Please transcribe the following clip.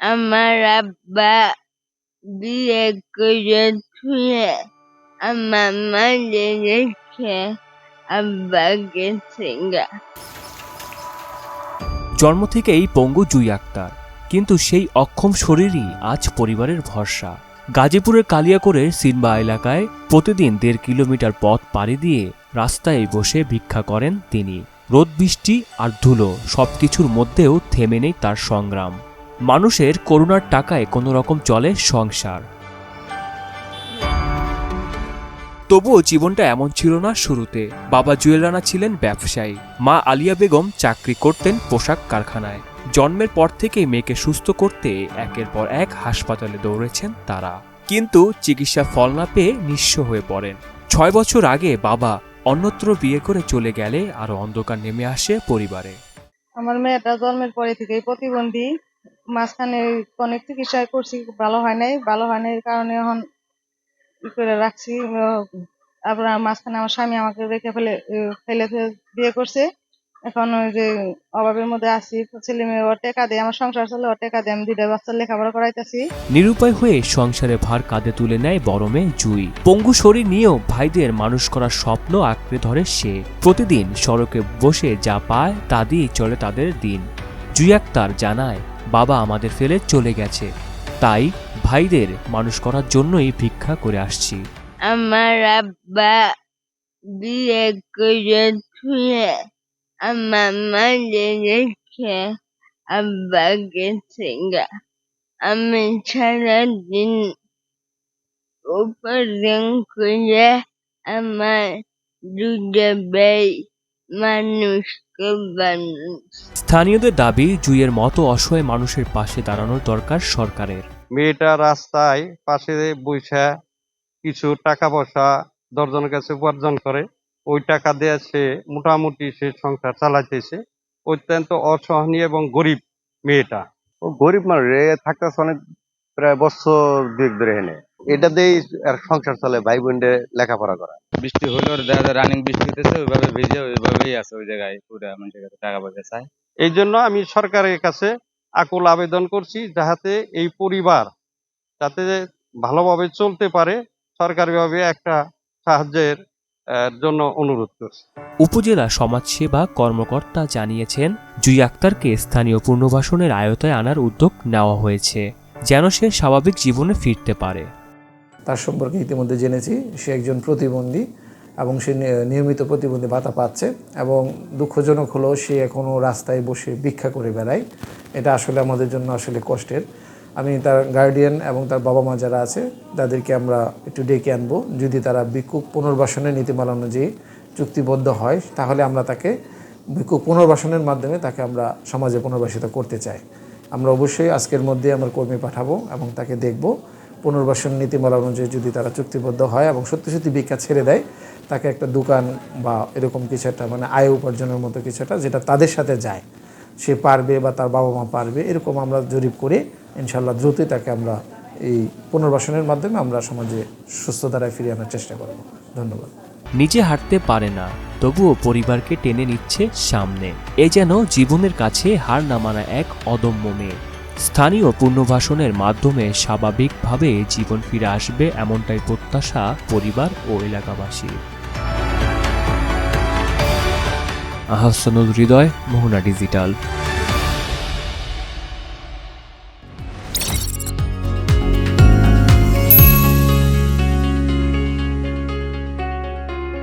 আমার আব্বা বিয়ে করে ছুঁয়ে আমার মাঝে রেখে আব্বা গেছে গা জন্ম থেকেই পঙ্গু জুই আক্তার, কিন্তু সেই অক্ষম শরীরই আজ পরিবারের ভরসা। গাজীপুরের কালিয়াকোরের সিনবা এলাকায় প্রতিদিন দেড় কিলোমিটার পথ পাড়ি দিয়ে রাস্তায় বসে ভিক্ষা করেন তিনি। রোদ, বৃষ্টি আর ধুলো সব কিছুর মধ্যেও থেমে নেই তার সংগ্রাম। মানুষের করুণার টাকায় কোনো রকম চলে সংসার। তবুও জীবনটা এমন ছিল না শুরুতে। বাবা জুয়েল রানা ছিলেন ব্যবসায়ী। মা আলিয়া বেগম চাকরি করতেন পোশাক কারখানায়। জন্মের পর থেকেই মেয়েকে সুস্থ করতে একের পর এক হাসপাতালে দৌড়েছেন তারা। কিন্তু চিকিৎসা ফল না পেয়ে নিঃস্ব হয়ে পড়েন। ছয় বছর আগে বাবা অন্যত্র বিয়ে করে চলে গেলে আরও অন্ধকার নেমে আসে পরিবারে। আমার মেয়েটা জন্মের পরে থেকেই প্রতিবন্ধী। মাঝখানে অনেক চিকিৎসা করছি, ভালো হয় নাই, ভালো হয় নাই কারণে এখন ই করে রাখছি। তারপর মাঝখানে আমার স্বামী আমাকে রেখে ফেলে ফেলে বিয়ে করছে। এখন ওই যে অভাবের মধ্যে আছি, ছেলে মেয়ে ওর টেকা দেয়, আমার সংসার চলে, ওর টেকা দিয়ে, আমি দুইটা বাচ্চার লেখাপড়া করাইতেছি। নিরুপায় হয়ে সংসারে ভার কাঁধে তুলে নেয় বড় মেয়ে জুই। পঙ্গু শরীর নিয়েও ভাইদের মানুষ করার স্বপ্ন আঁকড়ে ধরে সে। প্রতিদিন সড়কে বসে যা পায়, তা দিয়ে চলে তাদের দিন। জুই আক্তার জানায় বাবা আমাদের ফেলে চলে গেছে। তাই ভাইদের মানুষ করার জন্যই ভিক্ষা করে আসছি। আমার আব্বা বিয়ে করে ছুঁয়ে আমার মাঝে রেখে আব্বা গেছে গা। আমি সারাদিন উপার্জন করে আমার দুটো মানুষকে বানুষ স্থানীয়দের দাবি জুইয়ের মতো অসহায় মানুষের পাশে দাঁড়ানোর দরকার সরকারের। মেয়েটা রাস্তায় পাশে বইসা কিছু টাকা পয়সা দশজনের কাছে উপার্জন করে ওই টাকা দিয়ে সে মোটামুটি সে সংসার চালাইতেছে। অত্যন্ত অসহনীয় এবং গরিব মেয়েটা। ও গরিব মানুষ এ থাকতেছে অনেক প্রায় বছর দুয়েক ধরে হেনে এটা দিয়েই আর সংসার চলে ভাই বোনদের লেখাপড়া করা। বৃষ্টি হলেও দেখা যায় রানিং বৃষ্টি হইতেছে ওইভাবে ভিজে ওইভাবেই আছে ওই জায়গায় পুরা মানুষের কাছে টাকা পয়সা চায়। এই জন্য আমি সরকারের কাছে আকুল আবেদন করছি যাহাতে এই পরিবার যাতে ভালোভাবে চলতে পারে সরকারিভাবে একটা সাহায্যের জন্য অনুরোধ করছি। উপজেলা সমাজসেবা কর্মকর্তা জানিয়েছেন জুই আক্তারকে স্থানীয় পুনর্বাসনের আয়তায় আনার উদ্যোগ নেওয়া হয়েছে যেন সে স্বাভাবিক জীবনে ফিরতে পারে। তার সম্পর্কে ইতিমধ্যে জেনেছি। সে একজন প্রতিবন্ধী এবং সে নিয়মিত প্রতিবন্ধী ভাতা পাচ্ছে এবং দুঃখজনক হলেও সে এখনও রাস্তায় বসে ভিক্ষা করে বেড়ায়। এটা আসলে আমাদের জন্য আসলে কষ্টের। আমি তার গার্ডিয়ান এবং তার বাবা মা যারা আছে, তাদেরকে আমরা একটু ডেকে আনব। যদি তারা ভিক্ষুক পুনর্বাসনের নীতিমালা অনুযায়ী চুক্তিবদ্ধ হয়, তাহলে আমরা তাকে ভিক্ষুক পুনর্বাসনের মাধ্যমে তাকে আমরা সমাজে পুনর্বাসিত করতে চাই। আমরা অবশ্যই আজকের মধ্যে আমার কর্মী পাঠাবো এবং তাকে দেখব। পুনর্বাসন নীতিমালা অনুযায়ী যদি তারা চুক্তিবদ্ধ হয় এবং সত্যি সত্যি ভিক্ষা ছেড়ে দেয়, তাকে একটা দোকান বা এরকম কিছু একটা মানে আয় উপার্জনের মতো কিছু একটা যেটা তাদের সাথে যায়। সে পারবে বা তার বাবা মা পারবে, এরকম আমরা জরিপ করে ইনশাল্লাহ দ্রুতই তাকে আমরা এই পুনর্বাসনের মাধ্যমে আমরা সমাজে সুস্থ ধারায় ফিরিয়ে আনার চেষ্টা করব। ধন্যবাদ। নিজে হাঁটতে পারে না, তবুও পরিবারকে টেনে নিচ্ছে সামনে। এ যেন জীবনের কাছে হার না মানা এক অদম্য মেয়ে। স্থানীয় পুনর্বাসনের মাধ্যমে স্বাভাবিকভাবে জীবন ফিরে আসবে এমনটাই প্রত্যাশা পরিবার ও এলাকাবাসীর। আহসানুল হৃদয়, মোহনা ডিজিটাল।